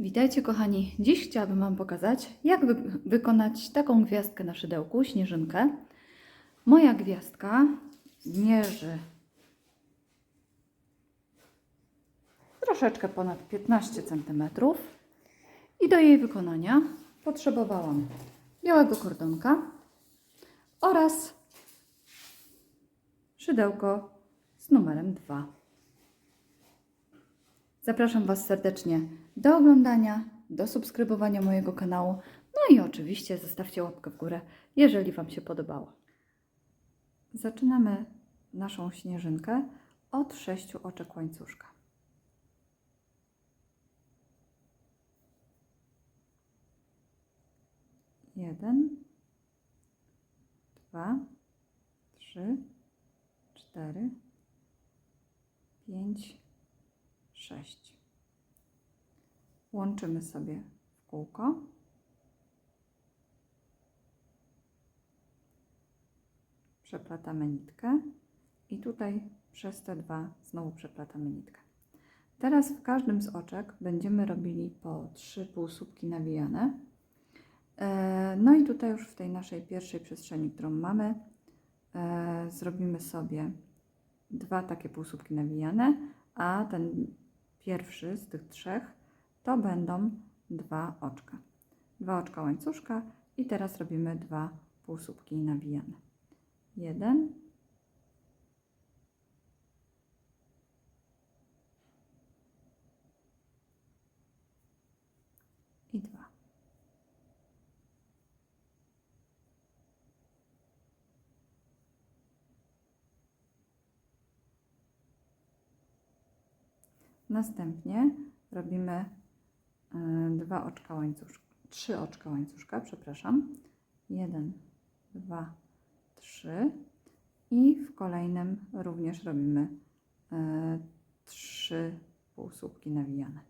Witajcie kochani. Dziś chciałabym Wam pokazać, jak wy wykonać taką gwiazdkę na szydełku, śnieżynkę. Moja gwiazdka mierzy troszeczkę ponad 15 cm i do jej wykonania potrzebowałam białego kordonka oraz szydełko z numerem 2. Zapraszam Was serdecznie do oglądania, do subskrybowania mojego kanału, no i oczywiście zostawcie łapkę w górę, jeżeli Wam się podobało. Zaczynamy naszą śnieżynkę od sześciu oczek łańcuszka. Jeden, dwa, trzy, cztery, pięć, 6. Łączymy sobie w kółko. Przeplatamy nitkę i tutaj przez te dwa znowu przeplatamy nitkę. Teraz w każdym z oczek będziemy robili po trzy półsłupki nawijane. E, No i tutaj już w tej naszej pierwszej przestrzeni, którą mamy, e, zrobimy sobie dwa takie półsłupki nawijane, a ten pierwszy z tych trzech to będą dwa oczka. Dwa oczka łańcuszka i teraz robimy dwa półsłupki nawijane. Jeden. I dwa. Następnie robimy e, dwa oczka łańcuszka, trzy oczka łańcuszka, przepraszam. Jeden, dwa, trzy. I w kolejnym również robimy e, trzy półsłupki nawijane.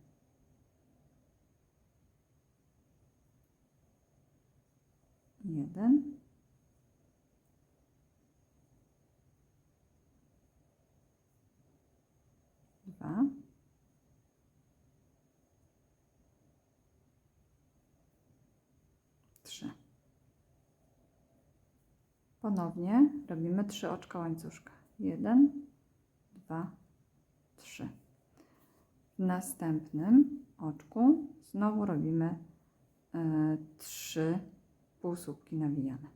Jeden. Dwa. trzy. Ponownie robimy trzy oczka łańcuszka. Jeden, dwa, trzy. W następnym oczku znowu robimy e, trzy półsłupki nawijane.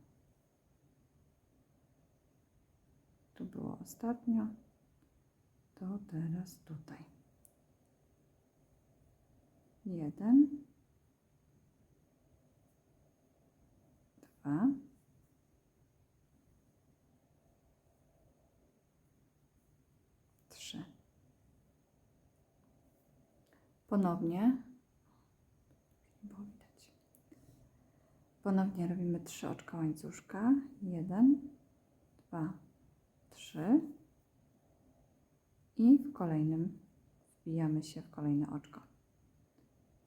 Tu było ostatnio, to teraz tutaj. Jeden, dwa, trzy. Ponownie. Ponownie robimy trzy oczka łańcuszka. Jeden, dwa, trzy. I w kolejnym wbijamy się w kolejne oczko.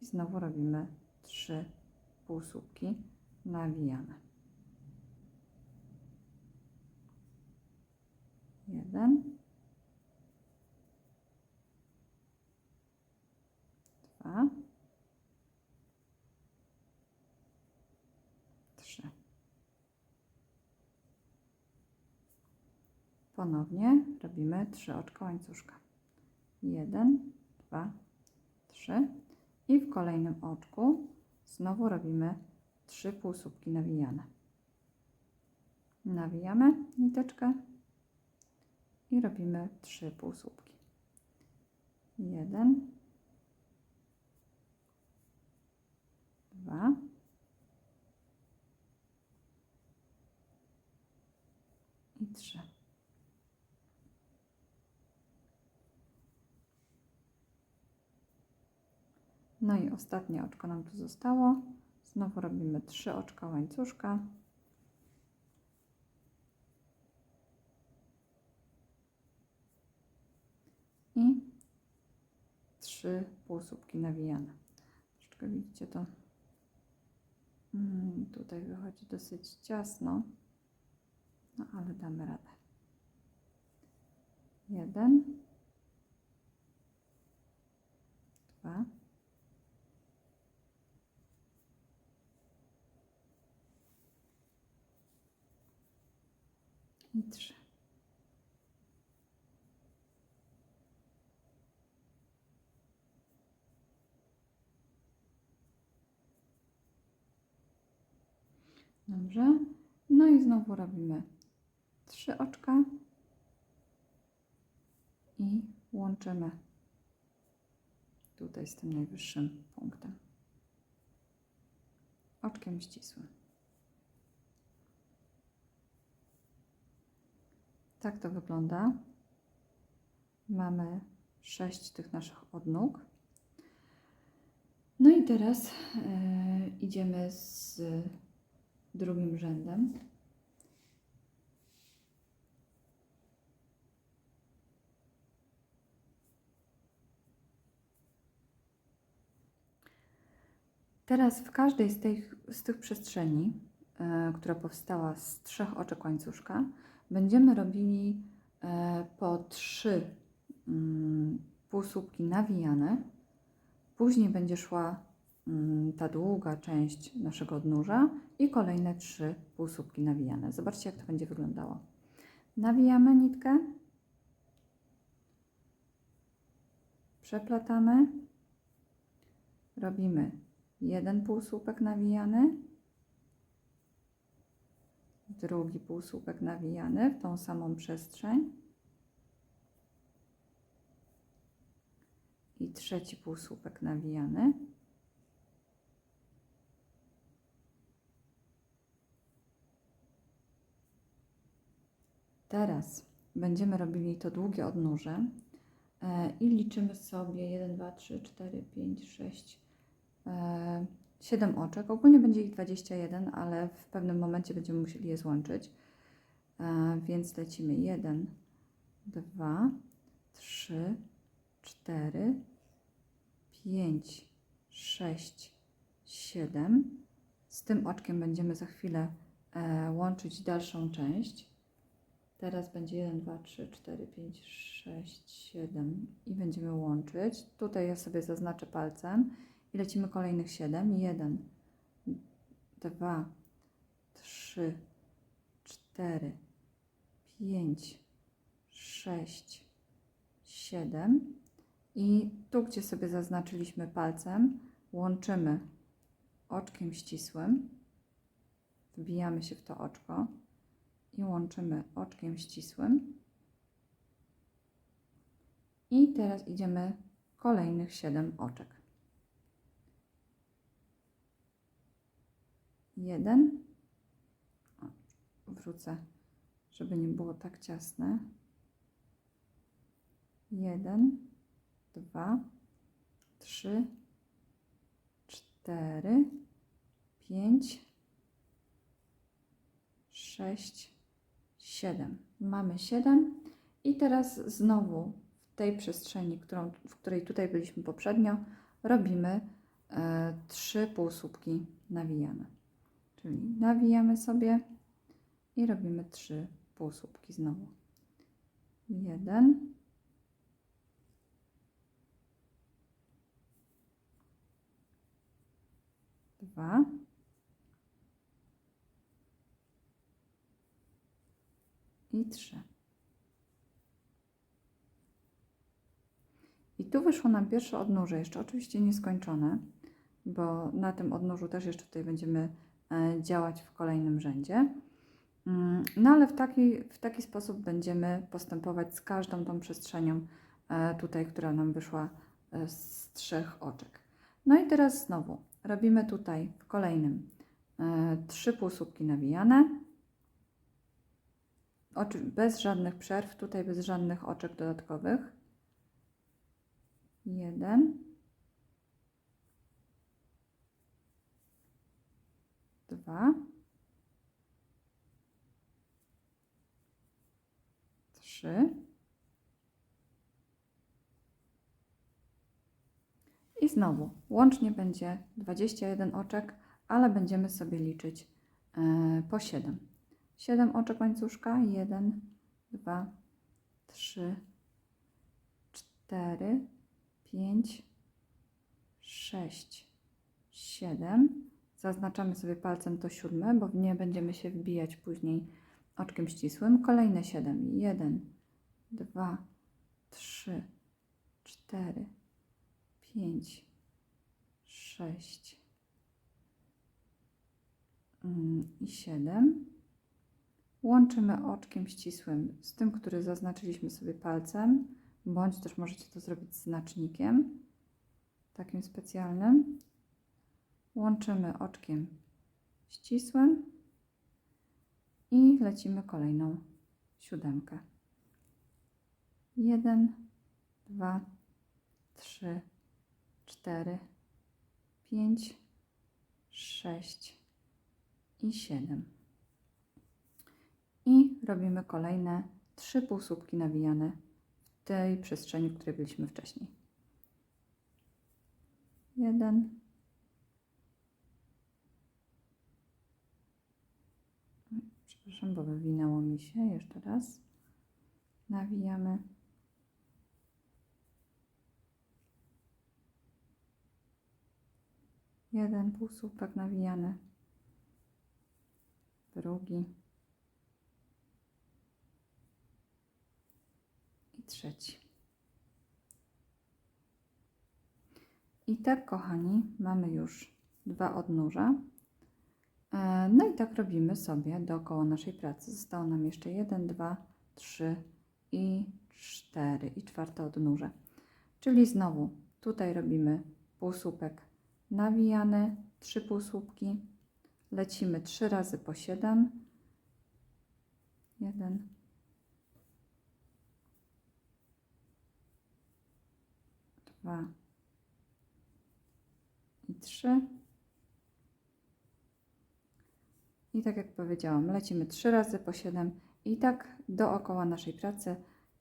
I znowu robimy trzy półsłupki nawijane. Jeden, dwa, trzy. Ponownie robimy trzy oczka łańcuszka. Jeden, dwa, trzy. I w kolejnym oczku znowu robimy trzy półsłupki nawijane. Nawijamy niteczkę i robimy trzy półsłupki. Jeden, dwa, trzy. No i ostatnie oczko nam tu zostało. Znowu robimy trzy oczka łańcuszka. I trzy półsłupki nawijane. Troszeczkę widzicie to. Mm, tutaj wychodzi dosyć ciasno, no ale damy radę. Jeden. Dwa. I trzy. Dobrze. No i znowu robimy trzy oczka i łączymy tutaj z tym najwyższym punktem. Oczkiem ścisłym. Tak to wygląda. Mamy sześć tych naszych odnóg. No i teraz e, idziemy z drugim rzędem. Teraz w każdej z tych, z tych przestrzeni, e, która powstała z trzech oczek łańcuszka, będziemy robili e, po trzy mm, półsłupki nawijane. Później będzie szła mm, ta długa część naszego odnóża i kolejne trzy półsłupki nawijane. Zobaczcie, jak to będzie wyglądało. Nawijamy nitkę, przeplatamy, robimy jeden półsłupek nawijany, drugi półsłupek nawijany w tą samą przestrzeń i trzeci półsłupek nawijany. Teraz będziemy robili to długie odnóże e, i liczymy sobie 1, 2, 3, 4, 5, 6, 7 oczek. Ogólnie będzie ich 21, ale w pewnym momencie będziemy musieli je złączyć. E, Więc lecimy 1, 2, 3, 4, 5, 6, 7. Z tym oczkiem będziemy za chwilę e, łączyć dalszą część. Teraz będzie 1, 2, 3, 4, 5, 6, 7 i będziemy łączyć. Tutaj ja sobie zaznaczę palcem i lecimy kolejnych 7. 1, 2, 3, 4, 5, 6, 7. I tu, gdzie sobie zaznaczyliśmy palcem, łączymy oczkiem ścisłym. Wbijamy się w to oczko i łączymy oczkiem ścisłym. I teraz idziemy kolejnych 7 oczek. Jeden. Wrócę, żeby nie było tak ciasne. Jeden, dwa, trzy, cztery, pięć, sześć, siedem. Mamy siedem i teraz znowu w tej przestrzeni, którą, w której tutaj byliśmy poprzednio, robimy e, trzy półsłupki nawijane. Czyli nawijamy sobie i robimy trzy półsłupki znowu. Jeden, dwa, i trzy. I tu wyszło nam pierwsze odnóże, jeszcze oczywiście nieskończone, bo na tym odnóżu też jeszcze tutaj będziemy działać w kolejnym rzędzie. Mm, No ale w taki, w taki sposób będziemy postępować z każdą tą przestrzenią e, tutaj, która nam wyszła e, z trzech oczek. No i teraz znowu robimy tutaj w kolejnym e, trzy półsłupki nawijane, bez żadnych przerw, tutaj bez żadnych oczek dodatkowych. Jeden, dwa, trzy i znowu łącznie będzie 21 oczek, ale będziemy sobie liczyć e, po 7. 7 oczek łańcuszka, 1, 2, 3, 4, 5, 6, 7. Zaznaczamy sobie palcem to siódme, bo nie będziemy się wbijać później oczkiem ścisłym. Kolejne 7. 1, 2, 3, 4, 5, 6 mm, i 7. Łączymy oczkiem ścisłym z tym, który zaznaczyliśmy sobie palcem, bądź też możecie to zrobić znacznikiem, takim specjalnym. Łączymy oczkiem ścisłym i lecimy kolejną siódemkę. Jeden, dwa, trzy, cztery, pięć, sześć i siedem. I robimy kolejne trzy półsłupki nawijane w tej przestrzeni, w której byliśmy wcześniej. Jeden, Przepraszam, bo wywinęło mi się. Jeszcze raz. Nawijamy. Jeden półsłupek nawijany. Drugi. I trzeci. I tak, kochani, mamy już dwa odnóża. E, No i tak robimy sobie dookoła naszej pracy. Zostało nam jeszcze 1, 2, 3 i 4 i czwarte odnóże. Czyli znowu tutaj robimy półsłupek nawijany, 3 półsłupki. Lecimy 3 razy po 7. 1 2 i 3 I tak jak powiedziałam, lecimy 3 razy po 7 i tak dookoła naszej pracy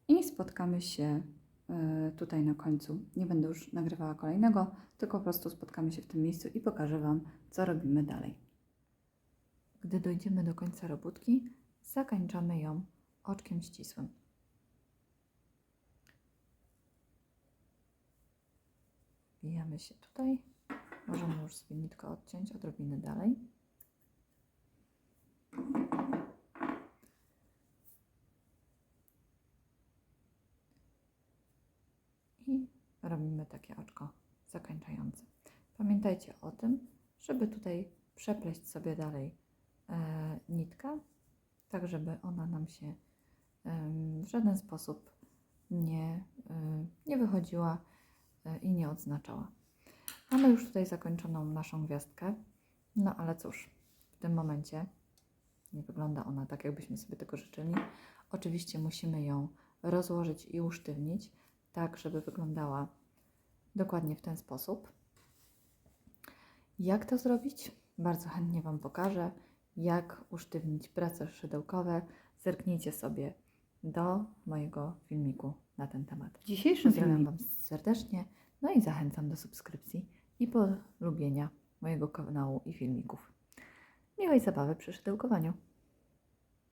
i spotkamy się y, tutaj na końcu. Nie będę już nagrywała kolejnego, tylko po prostu spotkamy się w tym miejscu i pokażę Wam, co robimy dalej. Gdy dojdziemy do końca robótki, zakończamy ją oczkiem ścisłym. Wbijamy się tutaj. Możemy już sobie nitkę odciąć odrobinę dalej. i robimy takie oczko zakończające. Pamiętajcie o tym, żeby tutaj przepleść sobie dalej e, nitkę, tak żeby ona nam się em, w żaden sposób nie, e, nie wychodziła e, i nie odznaczała. Mamy już tutaj zakończoną naszą gwiazdkę, no ale cóż, w tym momencie nie wygląda ona tak, jakbyśmy sobie tego życzyli. Oczywiście musimy ją rozłożyć i usztywnić, tak żeby wyglądała dokładnie w ten sposób. Jak to zrobić? Bardzo chętnie Wam pokażę, jak usztywnić prace szydełkowe. Zerknijcie sobie do mojego filmiku na ten temat. Dzisiejszy Pozdrawiam Wam serdecznie, no i zachęcam do subskrypcji i polubienia mojego kanału i filmików. Miłej zabawy przy szydełkowaniu.